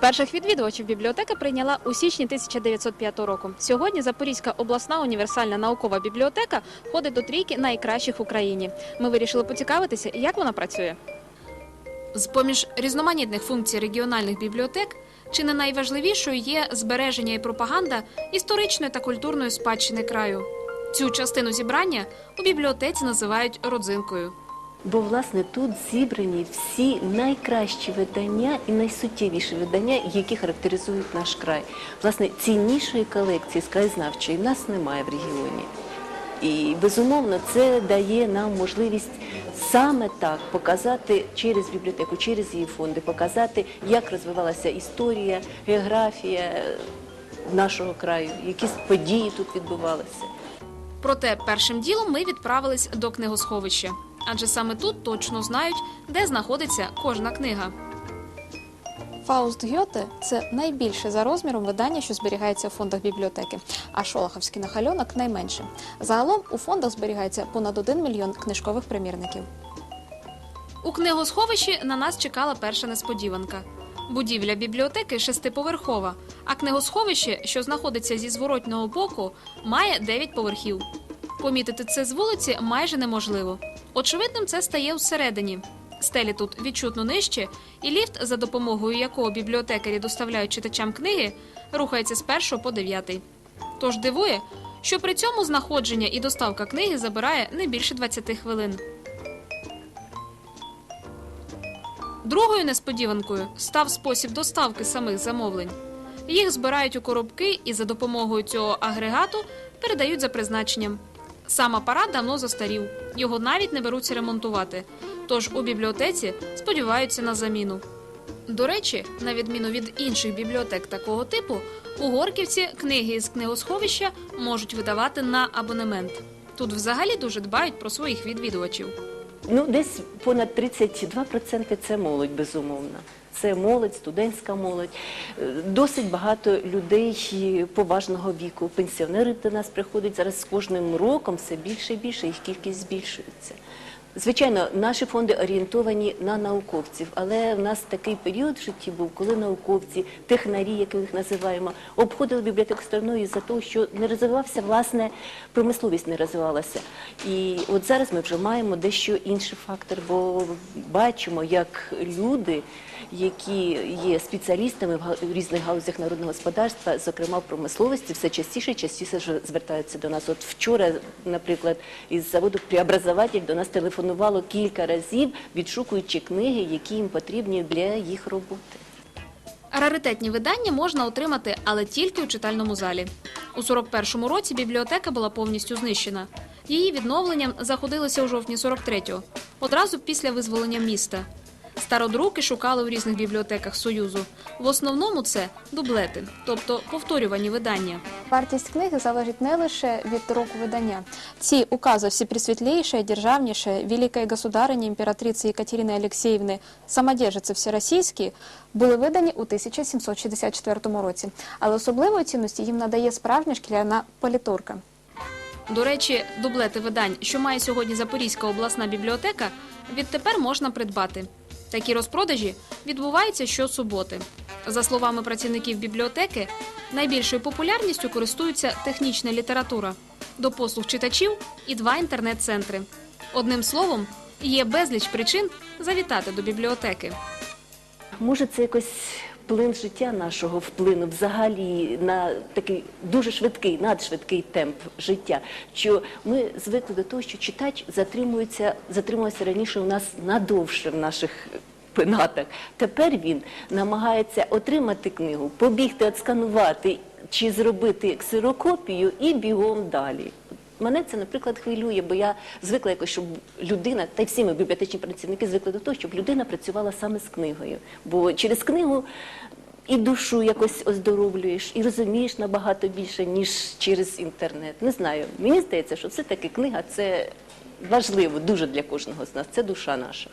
Перших відвідувачів бібліотека прийняла у січні 1905 року. Сьогодні Запорізька обласна універсальна наукова бібліотека входить до трійки найкращих в Україні. Ми вирішили поцікавитися, як вона працює. З поміж різноманітних функцій регіональних бібліотек чи не найважливішою є збереження і пропаганда історичної та культурної спадщини краю. Цю частину зібрання у бібліотеці називають родзинкою. Бо власне тут зібрані всі найкращі видання і найсуттєвіші видання, які характеризують наш край. Власне, ціннішої колекції з краєзнавчої нас немає в регіоні. І безумовно це дає нам можливість саме так показати через бібліотеку, через її фонди, показати, як розвивалася історія, географія е, нашого краю, якісь події тут відбувалися. Проте першим ділом ми відправились до книгосховища, адже саме тут точно знають, де знаходиться кожна книга. Фауст Гьоте це найбільше за розміром видання, що зберігається в фондах бібліотеки, а Шолоховський нахальонок найменше. Загалом у фондах зберігається понад 1 мільйон книжкових примірників. У книгосховищі на нас чекала перша несподіванка. Будівля бібліотеки шестиповерхова, а книгосховище, що знаходиться зі зворотнього боку, має 9 поверхів. Помітити це з вулиці майже неможливо. Очевидним це стає всередині. Стелі тут відчутно нижче, і ліфт, за допомогою якого бібліотекарі доставляють читачам книги, рухається з першого по дев'ятий. Тож дивує, що при цьому знаходження і доставка книги забирає не більше 20 хвилин. Другою несподіванкою став спосіб доставки самих замовлень. Їх збирають у коробки і за допомогою цього агрегату передають за призначенням. Сам апарат давно застарів, його навіть не беруться ремонтувати. Тож у бібліотеці сподіваються на заміну. До речі, на відміну від інших бібліотек такого типу, у Горківці книги з книгосховища можуть видавати на абонемент. Тут взагалі дуже дбають про своїх відвідувачів. Ну, десь понад 32% це молодь, безумовно. Це молодь, студентська молодь. Е, Досить багато людей поважного віку. Пенсіонери до нас приходять зараз з кожним роком все більше і більше, їх кількість збільшується. Звичайно, наші фонди орієнтовані на науковців, але в нас такий період в житті був, коли науковці, технарі, як їх називаємо, обходили бібліотеку стороною за того, що не розвивався власне промисловість не розвивалася. І от зараз ми вже маємо дещо інший фактор, бо бачимо, як люди, які є спеціалістами в різних галузях народного господарства, зокрема в промисловості, все частіше частіше звертаються до нас. От вчора, наприклад, із заводу «Преобразователь» до нас телефонувало кілька разів, відшукуючи книги, які їм потрібні для їх роботи. Раритетні видання можна отримати, але тільки у читальному залі. У 41-му році бібліотека була повністю знищена. Її відновленням заходилося у жовтні 43-го, одразу після визволення міста. Стародруки шукали у різних бібліотеках Союзу. В основному це дублети, тобто повторювані видання. Вартість книги залежить не лише від року видання. Ці укази всепресвітлейшей, державнішої, великої государині імператриці Екатерини Алексеївни, самодержиці всеросійські, були видані у 1764 році. Але особливої цінності їм надає справжня шкіряна політорка. До речі, дублети видань, що має сьогодні Запорізька обласна бібліотека, відтепер можна придбати. Такі розпродажі відбуваються щосуботи. За словами працівників бібліотеки, найбільшою популярністю користується технічна література, до послуг читачів і два інтернет-центри. Одним словом, є безліч причин завітати до бібліотеки. Може, це якось плин життя нашого вплинув взагалі на такий дуже швидкий, надшвидкий темп життя. Що ми звикли до того, що читач затримується, затримувався раніше у нас надовше в наших пенатах. Тепер він намагається отримати книгу, побігти, отсканувати чи зробити ксерокопію і бігом далі. Мене це, наприклад, хвилює, бо я звикла якось, щоб людина, та й всі ми бібліотечні працівники звикли до того, щоб людина працювала саме з книгою. Бо через книгу і душу якось оздоровлюєш, і розумієш набагато більше, ніж через інтернет. Не знаю. Мені здається, що все-таки книга це важливо дуже для кожного з нас. Це душа наша.